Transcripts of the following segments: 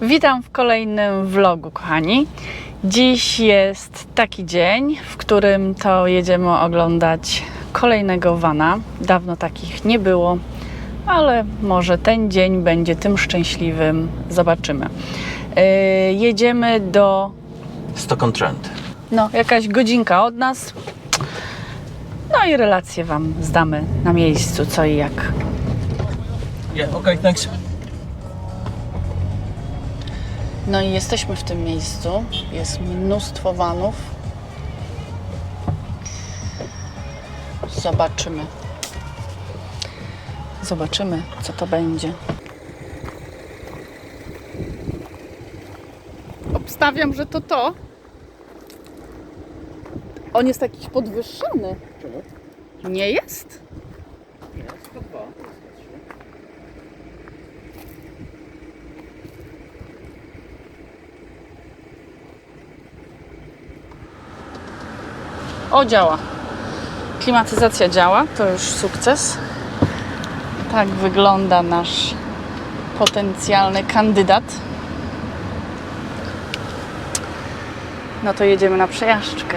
Witam w kolejnym vlogu, kochani. Dziś jest taki dzień, w którym to jedziemy oglądać kolejnego vana. Dawno takich nie było, ale może ten dzień będzie tym szczęśliwym. Zobaczymy. Yy, jedziemy do Stock Trend. no, jakaś godzinka od nas. No i relacje Wam zdamy na miejscu, co i jak. Yeah, okay, thanks. No i jesteśmy w tym miejscu. Jest mnóstwo vanów. Zobaczymy. Zobaczymy, co to będzie. Obstawiam, że to to. On jest jakiś podwyższony. Nie jest? O, działa. Klimatyzacja działa, to już sukces. Tak wygląda nasz potencjalny kandydat. No to jedziemy na przejażdżkę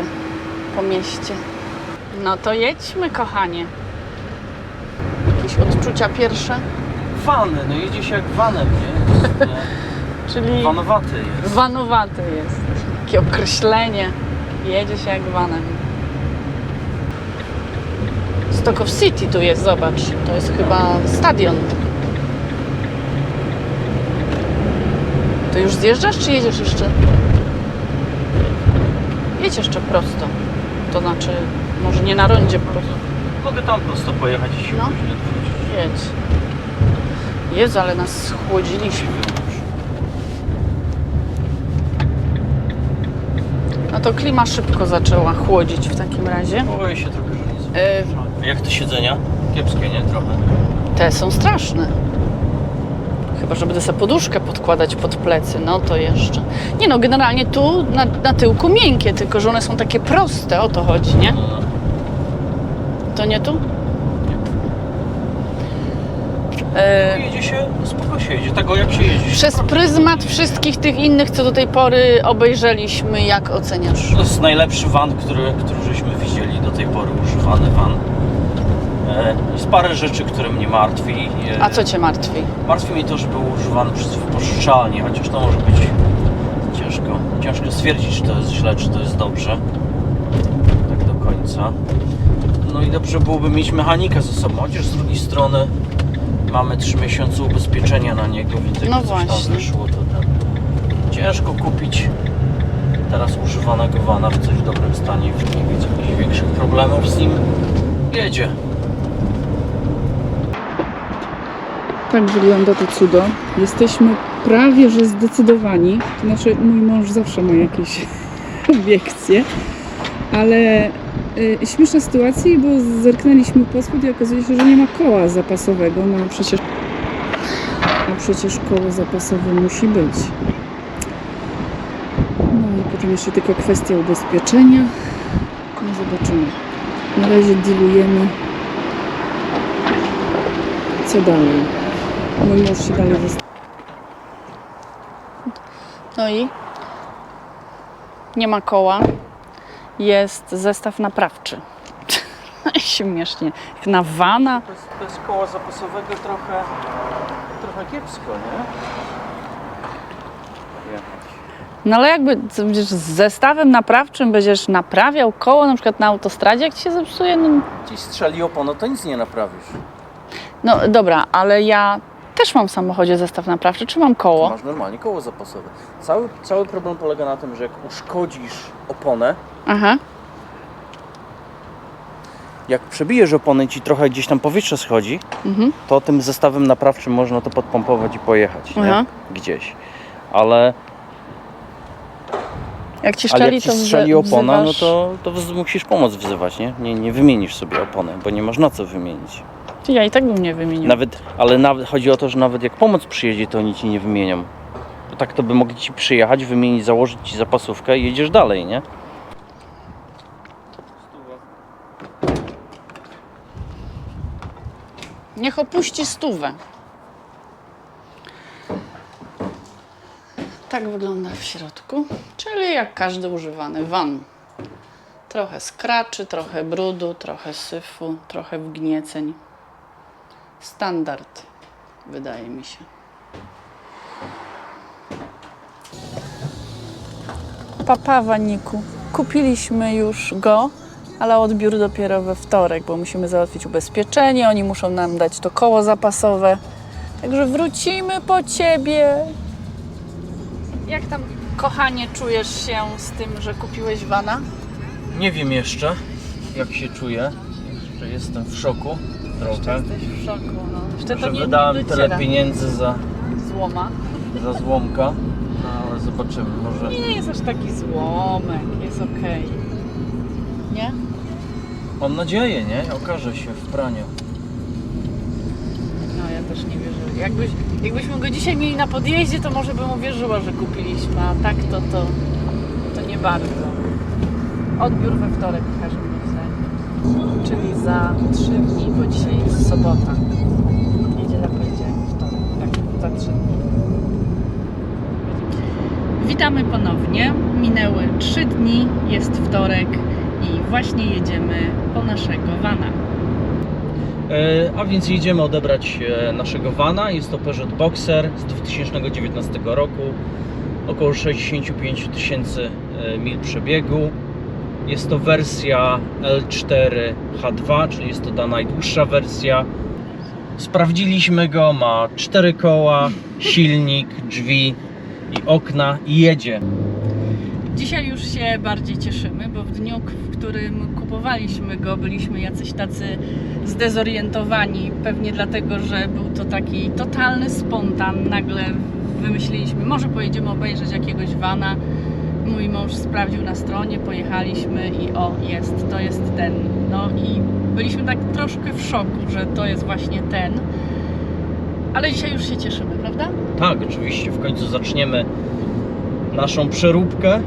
po mieście. No to jedźmy, kochanie. Jakieś odczucia pierwsze? Wany, no jedzie się jak vanem, nie? Nie? Czyli Vanowaty jest. vanowaty jest. Takie określenie. Jedzie się jak vanem. Stock of City tu jest, zobacz. To jest chyba stadion. To już zjeżdżasz, czy jedziesz jeszcze? Jedź jeszcze prosto. To znaczy, może nie na rondzie po prostu. Mogę tam prosto pojechać i się No. później odwrócić. Jedź. Jezu, ale nas schłodziliśmy. No to klima szybko zaczęła chłodzić w takim razie. Boję się trochę, że jak te siedzenia? Kiepskie, nie? Trochę. te są straszne. Chyba, że będę sobie poduszkę podkładać pod plecy, no to jeszcze. Nie no, generalnie tu na, na tyłku miękkie, tylko że one są takie proste, o to chodzi, nie? To nie tu? E, Jedzie się, spoko się jedzie. Tego jak się jedzie. przez pryzmat wszystkich tych innych, co do tej pory obejrzeliśmy, jak oceniasz? To jest najlepszy van, który, który żeśmy widzieli do tej pory, używany van. E, Jest parę rzeczy, które mnie martwi. E, A co cię martwi? Martwi mnie to, że był używany przez wypożyczalnię, chociaż to może być ciężko, ciężko stwierdzić, czy to jest źle, czy to jest dobrze. Tak do końca. No i dobrze byłoby mieć mechanika ze sobą, chociaż z drugiej strony mamy 3 miesiące ubezpieczenia na niego, więc jakby No coś tam właśnie. wyszło, to tam ciężko kupić teraz używanego vana w coś w dobrym stanie, nie widzę jakichś większych problemów z nim. Jedzie. Tak wygląda to cudo. Jesteśmy prawie że zdecydowani. To znaczy, mój mąż zawsze ma jakieś obiekcje, ale śmieszna sytuacja, bo zerknęliśmy po spód i okazuje się, że nie ma koła zapasowego. No przecież, a przecież koło zapasowe musi być. No i potem jeszcze tylko kwestia ubezpieczenia. No zobaczymy. Na razie dealujemy. Co dalej? Mój mąż się dalej. No i nie ma koła. Jest zestaw naprawczy. Śmiesznie. Jak na wana. Bez, bez koła zapasowego trochę, trochę kiepsko, nie? Jechać. No ale jakby będziesz z zestawem naprawczym będziesz naprawiał koło na przykład na autostradzie, jak ci się zepsuje, no, Ci strzeli opono, to nic nie naprawisz. no dobra, ale ja też mam w samochodzie zestaw naprawczy, czy mam koło? masz normalnie koło zapasowe. Cały, cały problem polega na tym, że jak uszkodzisz oponę, Aha. jak przebijesz oponę i ci trochę gdzieś tam powietrze schodzi, Mhm. to tym zestawem naprawczym można to podpompować i pojechać, nie? Gdzieś. Ale, Jak ci ale szczeli, jak ci to strzeli opona, no wzywasz- to, to wz- musisz pomoc wzywać, nie? nie? Nie wymienisz sobie opony, bo nie masz na co wymienić. Ja i tak bym nie wymienił. Nawet, ale nawet chodzi o to, że nawet jak pomoc przyjedzie, to oni ci nie wymienią. Bo tak to by mogli ci przyjechać, wymienić, założyć ci zapasówkę i jedziesz dalej, nie? Niech opuści stówę. tak wygląda w środku, czyli jak każdy używany van. Trochę skraczy, trochę brudu, trochę syfu, trochę wgnieceń. Standard, wydaje mi się. Papa Waniku. Kupiliśmy już go, ale odbiór dopiero we wtorek, bo musimy załatwić ubezpieczenie, oni muszą nam dać to koło zapasowe. Także wrócimy po ciebie. Jak tam, kochanie, czujesz się z tym, że kupiłeś wana? Nie wiem jeszcze, jak się czuję. Jeszcze jestem w szoku trochę. Jesteś w szoku, no. Jeszcze Że to nie wydałem dociera. tyle pieniędzy za, Złoma. za złomka. No ale zobaczymy, może... Nie jest aż taki złomek, jest okej. Nie? Mam nadzieję, nie? Okaże się w praniu. No ja też nie wierzę. Jakbyś, jakbyśmy go dzisiaj mieli na podjeździe, to może bym uwierzyła, że kupiliśmy, a tak to, to, to nie bardzo. Odbiór we wtorek razie. Czyli za 3 dni, bo dzisiaj jest sobota. Niedziela, poniedziałek, wtorek. Tak, za 3 dni. Witamy ponownie. Minęły 3 dni, jest wtorek i właśnie jedziemy po naszego vana. E, A więc jedziemy odebrać e, naszego vana. Jest to Peugeot Boxer z 2019 roku. Około 65 000 tysięcy e, mil przebiegu. Jest to wersja L4H2, czyli jest to ta najdłuższa wersja. Sprawdziliśmy go, ma 4 koła, silnik, drzwi i okna i jedzie. Dzisiaj już się bardziej cieszymy, bo w dniu, w którym kupowaliśmy go, byliśmy jacyś tacy zdezorientowani. Pewnie dlatego, że był to taki totalny spontan. Nagle wymyśliliśmy, może pojedziemy obejrzeć jakiegoś vana. Mój mąż sprawdził na stronie, pojechaliśmy i o, jest, to jest ten. No i byliśmy tak troszkę w szoku, że to jest właśnie ten. Ale dzisiaj już się cieszymy, prawda? Tak, oczywiście, w końcu zaczniemy naszą przeróbkę.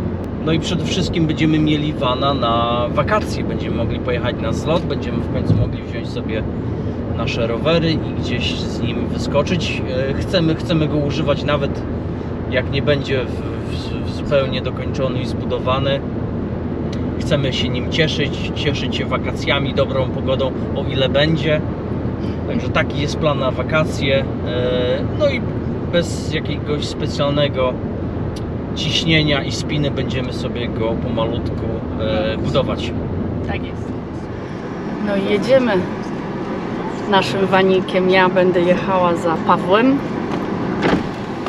No i przede wszystkim będziemy mieli vana na wakacje. Będziemy mogli pojechać na zlot, będziemy w końcu mogli wziąć sobie nasze rowery i gdzieś z nim wyskoczyć. E, Chcemy, chcemy go używać nawet jak nie będzie w, w, zupełnie dokończony i zbudowany. Chcemy się nim cieszyć, cieszyć się wakacjami, dobrą pogodą, o ile będzie. Także taki jest plan na wakacje. E, No i bez jakiegoś specjalnego ciśnienia i spiny będziemy sobie go pomalutku e, budować. Tak jest. No i jedziemy naszym wanikiem. Ja będę jechała za Pawłem.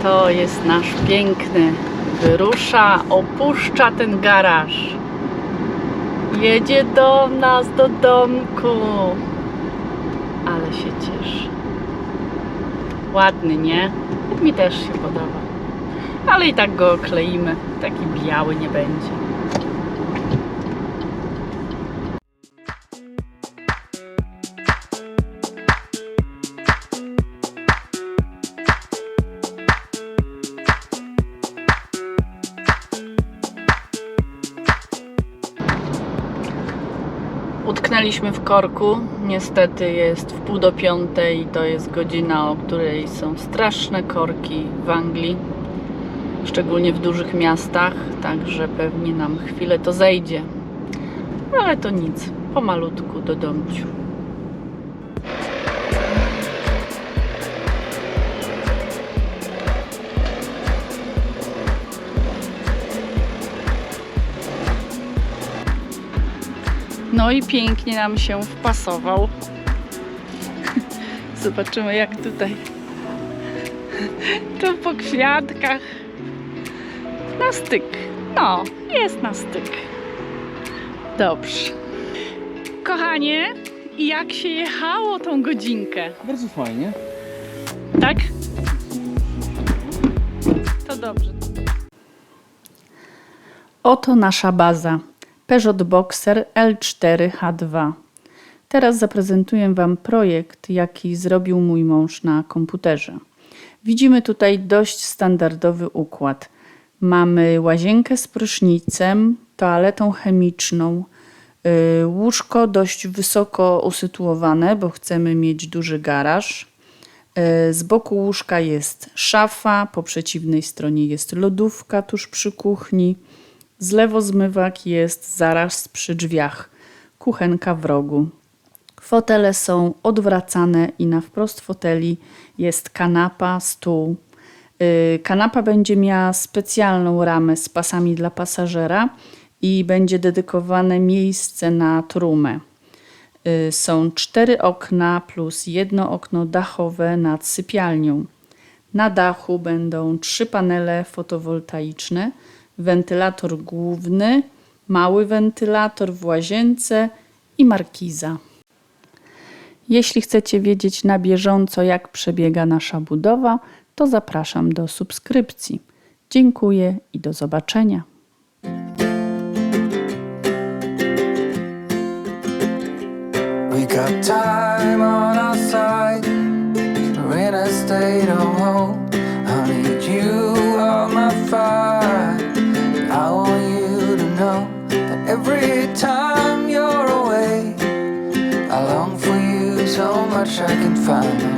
To jest nasz piękny. Wyrusza, opuszcza ten garaż. Jedzie do nas, do domku. Ale się cieszy. Ładny, nie? Mi też się podoba. Ale i tak go okleimy. Taki biały nie będzie. Utknęliśmy w korku. Niestety jest w pół do piątej i to jest godzina, o której są straszne korki w Anglii. Szczególnie w dużych miastach, także pewnie nam chwilę to zejdzie. Ale to nic, pomalutku do domciu. No i pięknie nam się wpasował. Zobaczymy jak tutaj. Tu po kwiatkach. Na styk. No, jest na styk. Dobrze. Kochanie, i jak się jechało tą godzinkę? Bardzo fajnie. Tak? To dobrze. Oto nasza baza. Peugeot Boxer L4H2. Teraz zaprezentuję Wam projekt, jaki zrobił mój mąż na komputerze. Widzimy tutaj dość standardowy układ. Mamy łazienkę z prysznicem, toaletą chemiczną, yy, łóżko dość wysoko usytuowane, bo chcemy mieć duży garaż. E, Z boku łóżka jest szafa, po przeciwnej stronie jest lodówka tuż przy kuchni. Z lewo zmywak jest zaraz przy drzwiach, kuchenka w rogu. Fotele są odwracane i na wprost foteli jest kanapa, stół. Y, Kanapa będzie miała specjalną ramę z pasami dla pasażera i będzie dedykowane miejsce na trumę. Y, Są cztery okna plus jedno okno dachowe nad sypialnią. Na dachu będą trzy panele fotowoltaiczne, wentylator główny, mały wentylator w łazience i markiza. Jeśli chcecie wiedzieć na bieżąco, jak przebiega nasza budowa, to zapraszam do subskrypcji. Dziękuję i do zobaczenia. We got time on I can find.